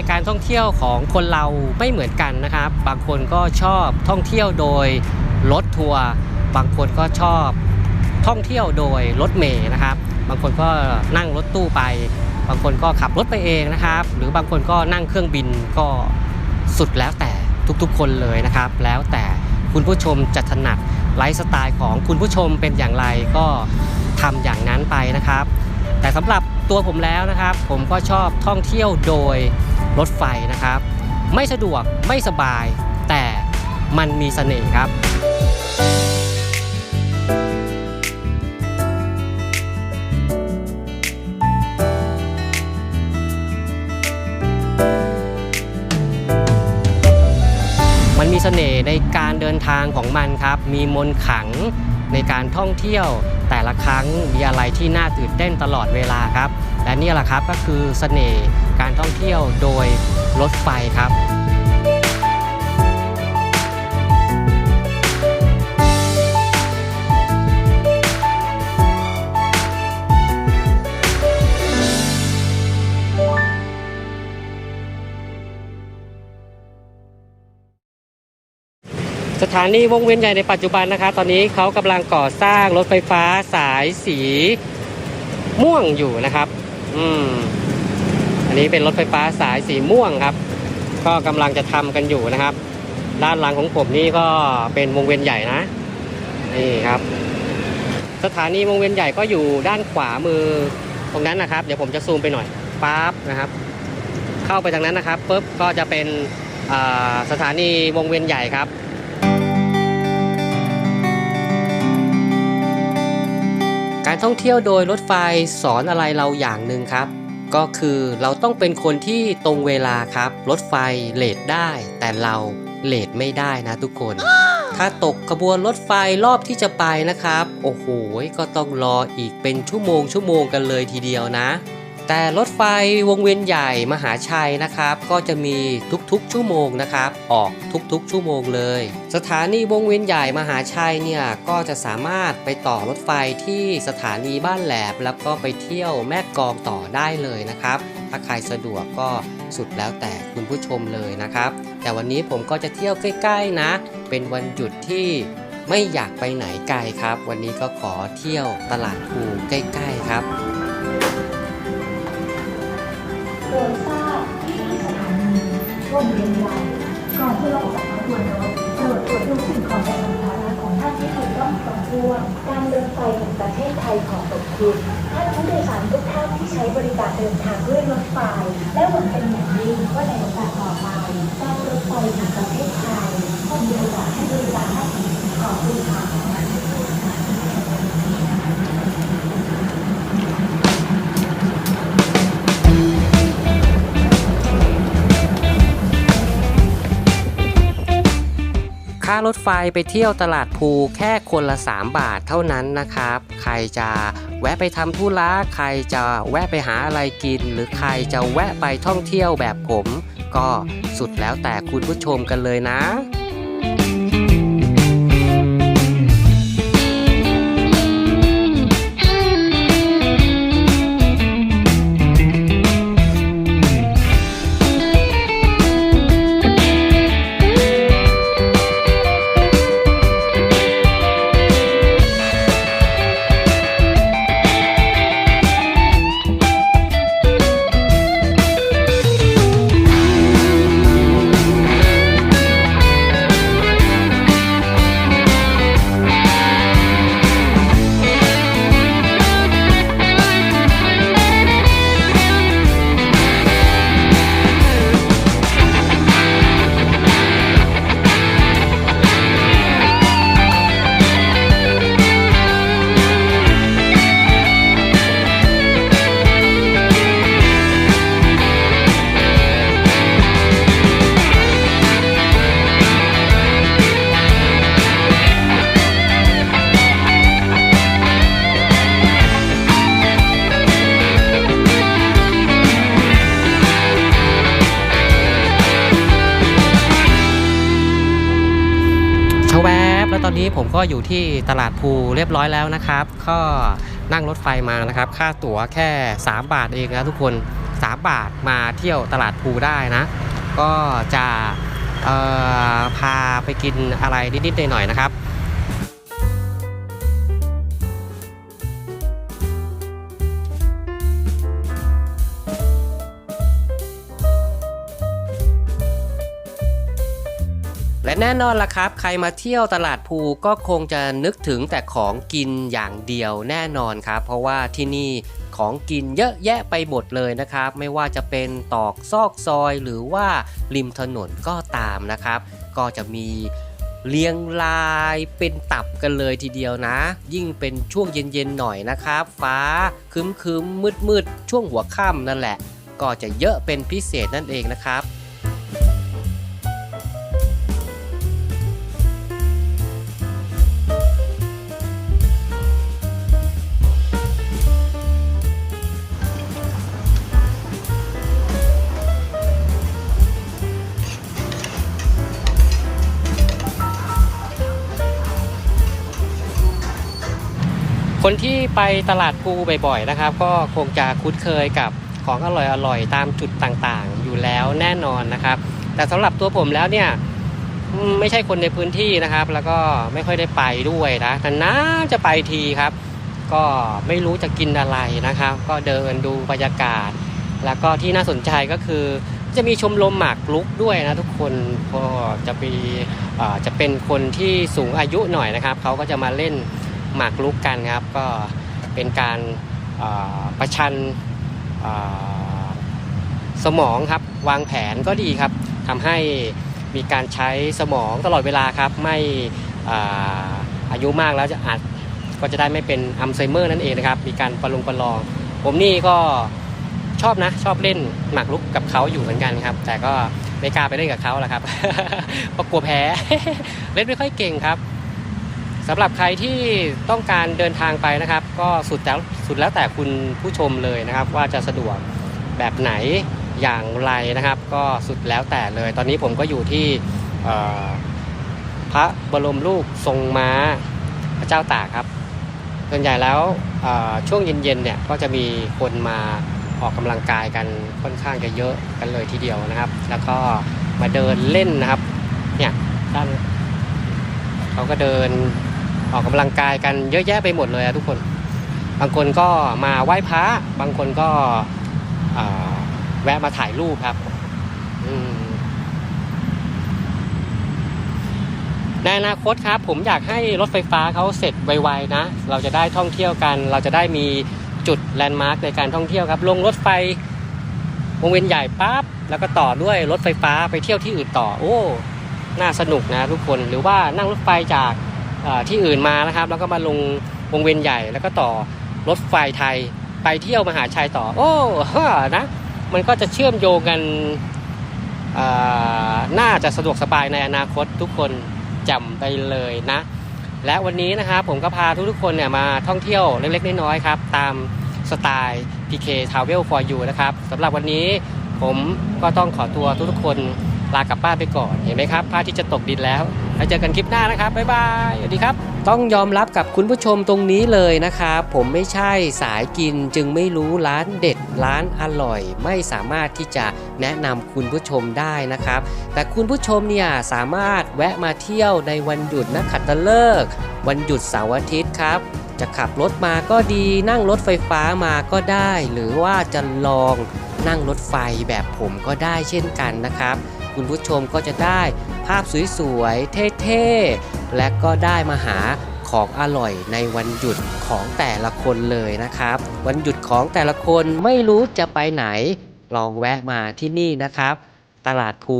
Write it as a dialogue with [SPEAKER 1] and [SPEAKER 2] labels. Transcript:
[SPEAKER 1] ล์การท่องเที่ยวของคนเราไม่เหมือนกันนะครับ บางคนก็ชอบท่องเที่ยวโดยรถทัวร์บางคนก็ชอบท่องเที่ยวโดยรถเมล์นะครับ บางคนก็นั่งรถตู้ไป บางคนก็ขับรถไปเองนะครับ หรือบางคนก็นั่งเครื่องบินก็สุดแล้วแต่ทุกๆ คนเลยนะครับ แล้วแต่คุณผู้ชมจะถนัดไลฟ์สไตล์ของคุณผู้ชมเป็นอย่างไรก็ทำอย่างนั้นไปนะครับ แต่สำหรับตัวผมแล้วนะครับ ผมก็ชอบท่องเที่ยวโดย รถไฟนะครับ ไม่สะดวกไม่สบาย แต่มันมีเสน่ห์ครับมันมีเสน่ห์ในการเดินทางของมันครับ มีมนขังในการท่องเที่ยว แต่ละครั้งมีอะไรที่น่าตื่นเต้นตลอดเวลาครับ และนี่แหละครับก็คือเสน่ห์ การท่องเที่ยวโดยรถไฟครับสถานีวงเวียนใหญ่ในปัจจุบันนะคะ ตอนนี้เขากำลังก่อสร้างรถไฟฟ้าสายสีม่วงอยู่นะครับ อืม อันนี้เป็นรถไฟฟ้าสายสีม่วงครับ ก็กำลังจะทำกันอยู่นะครับ ด้านหลังของผมนี่ก็เป็นวงเวียนใหญ่นะนี่ครับ สถานีวงเวียนใหญ่ก็อยู่ด้านขวามือตรงนั้นนะครับ เดี๋ยวผมจะซูมไปหน่อยปั๊บนะครับ เข้าไปทางนั้นนะครับปุ๊บก็จะเป็นสถานีวงเวียนใหญ่ครับการท่องเที่ยวโดยรถไฟสอนอะไรเราอย่างหนึ่งครับ ก็คือเราต้องเป็นคนที่ตรงเวลาครับ รถไฟเลทได้ แต่เราเลทไม่ได้นะทุกคน ถ้าตกขบวนรถไฟรอบที่จะไปนะครับ โอ้โห ก็ต้องรออีกเป็นชั่วโมงชั่วโมงกันเลยทีเดียวนะ แต่รถไฟวงเวียนใหญ่มหาชัยนะครับ ก็จะมีทุกๆ ชั่วโมงนะครับ ออกทุกๆ ชั่วโมงเลย สถานีวงเวียนใหญ่มหาชัยเนี่ยก็จะสามารถไปต่อรถไฟที่สถานีบ้านแหลมแล้วก็ไปเที่ยวแม่กองต่อได้เลยนะครับ ถ้าใครสะดวกก็สุดแล้วแต่คุณผู้ชมเลยนะครับ แต่วันนี้ผมก็จะเที่ยวใกล้ๆนะ เป็นวันหยุดที่ไม่อยากไปไหนไกลครับ วันนี้ก็ขอเที่ยวตลาดภูใกล้ ๆ ครับ
[SPEAKER 2] โดยทราบที่สถานีวงเวียนใหญ่ก่อนที่เราจะมาตรวจรถตรวจตรวจดูสิ่งของในสัมภาระของท่านที่ถูกต้องตรบถ้วงการเดินไฟของประเทศไทยของตกคุณท่านผู้โดยสารทุกท่านที่ใช้บริการเดินทางด้วยรถไฟและหวังเป็นอย่างยิ่งว่าในโอกาสต่อไปการรถไฟแห่งประเทศไทย ค่าร
[SPEAKER 1] ถไฟไปเที่ยวตลาดภูแค่คนละ 3 บาทเท่านั้นนะครับ ใครจะแวะไปทำธุระใครจะแวะไปหาอะไรกิน หรือใครจะแวะไปท่องเที่ยวแบบผม ก็สุดแล้วแต่คุณผู้ชมกันเลยนะ อนนี้ผมก็อยู่ที่ตลาดภูเรียบร้อยแล้วนะครับ ก็นั่งรถไฟมานะครับ ค่าตั๋วแค่ 3 บาทเองนะทุกคน 3 บาทมาเที่ยวตลาดภูได้นะ ก็จะพาไปกินอะไรนิดๆหน่อยๆนะครับ แน่นอนล่ะครับ ใครมาเที่ยวตลาดภูก็คงจะนึกถึงแต่ของกินอย่างเดียวแน่นอนครับ เพราะว่าที่นี่ของกินเยอะแยะไปหมดเลยนะครับ ไม่ว่าจะเป็นตอกซอกซอยหรือว่าริมถนนก็ตามนะครับ ก็จะมีเรียงรายเป็นตับกันเลยทีเดียวนะ ยิ่งเป็นช่วงเย็นๆหน่อยนะครับ ฟ้าคึ้มๆมืดๆช่วงหัวค่ำนั่นแหละ ก็จะเยอะเป็นพิเศษนั่นเองนะครับ คนที่ไปตลาดภูบ่อยๆนะครับ ก็คงจะคุ้นเคยกับของอร่อยๆตามจุดต่างๆ อยู่แล้วแน่นอนนะครับ แต่สำหรับตัวผมแล้วเนี่ยไม่ใช่คนในพื้นที่นะครับ แล้วก็ไม่ค่อยได้ไปด้วยนะนานๆจะไปทีครับ ก็ไม่รู้จะกินอะไรนะครับ ก็เดินดูบรรยากาศ แล้วก็ที่น่าสนใจก็คือจะมีชมรมหมากรุกด้วยนะทุกคนก็จะมีเอ่อจะเป็นคนที่สูงอายุหน่อยนะครับเขาก็จะมาเล่น หมากรุกกันครับ ก็เป็นการประชันสมองครับ วางแผนก็ดีครับทำให้มีการใช้สมองตลอดเวลาครับ ไม่อาอายุมากแล้วจะอาจก็จะได้ไม่เป็นอัลไซเมอร์นั่นเองนะครับ มีการประลงประลอง ผมนี่ก็ชอบนะชอบเล่นหมากรุกกับเขาอยู่เหมือนกันครับ แต่ก็ไม่กล้าไปเล่นกับเขาแหละครับเพราะกลัวแพ้ เล่นไม่ค่อยเก่งครับ สำหรับใครที่ต้องการเดินทางไปนะครับ ก็สุดแล้วสุดแล้วแต่คุณผู้ชมเลยนะครับ ว่าจะสะดวกแบบไหนอย่างไรนะครับ ก็สุดแล้วแต่เลย ตอนนี้ผมก็อยู่ที่พระบรมรูปทรงม้าพระเจ้าตากครับส่วนใหญ่แล้วช่วงเย็นๆเนี่ยก็จะมีคนมาออกกำลังกายกันค่อนข้างจะเยอะกันเลยทีเดียวนะครับ แล้วก็มาเดินเล่นนะครับเนี่ยด้านเขาก็เดิน ออกกำลังกายกันเยอะแยะไปหมดเลยอะทุกคน บางคนก็มาไหว้พระบางคนก็แวะมาถ่ายรูปครับในอนาคตครับ ผมอยากให้รถไฟฟ้าเขาเสร็จไวๆนะ เราจะได้ท่องเที่ยวกัน เราจะได้มีจุดแลนด์มาร์กในการท่องเที่ยวครับ ลงรถไฟวงเวียนใหญ่ปั๊บแล้วก็ต่อด้วยรถไฟฟ้าไปเที่ยวที่อื่นต่อ โอ้ น่าสนุกนะทุกคนหรือว่านั่งรถไฟจาก ที่อื่นมานะครับ แล้วก็มาลงวงเวียนใหญ่แล้วก็ต่อรถไฟไทยไปเที่ยวมหาชัยต่อ โอ้ฮะนะมันก็จะเชื่อมโยงกันน่าจะสะดวกสบายในอนาคตทุกคนจำไปเลยนะ และวันนี้นะครับผมก็พาทุกๆคนเนี่ยมาท่องเที่ยวเล็กๆน้อยๆครับ ตามสไตล์ PK Travel for You นะครับสำหรับวันนี้ผมก็ต้องขอตัวทุกๆคน ลากลับบ้านไปก่อน เห็นไหมครับพระอาที่จะตกดินแล้วแล้วเจอกันคลิปหน้านะครับบ๊ายบายสวัสดีครับ ต้องยอมรับกับคุณผู้ชมตรงนี้เลยนะครับผมไม่ใช่สายกินจึงไม่รู้ร้านเด็ดร้านอร่อย ไม่สามารถที่จะแนะนำคุณผู้ชมได้นะครับ แต่คุณผู้ชมเนี่ยสามารถแวะมาเที่ยวในวันหยุดนักขัตฤกษ์วันหยุดเสาร์อาทิตย์ครับจะขับรถมาก็ดีนั่งรถไฟฟ้ามาก็ได้ หรือว่าจะลองนั่งรถไฟแบบผมก็ได้เช่นกันนะครับ คุณผู้ชมก็จะได้ภาพสวยๆ เท่ๆ และก็ได้มาหาของอร่อยในวันหยุดของแต่ละคนเลยนะครับ วันหยุดของแต่ละคนไม่รู้จะไปไหน ลองแวะมาที่นี่นะครับ ตลาดภู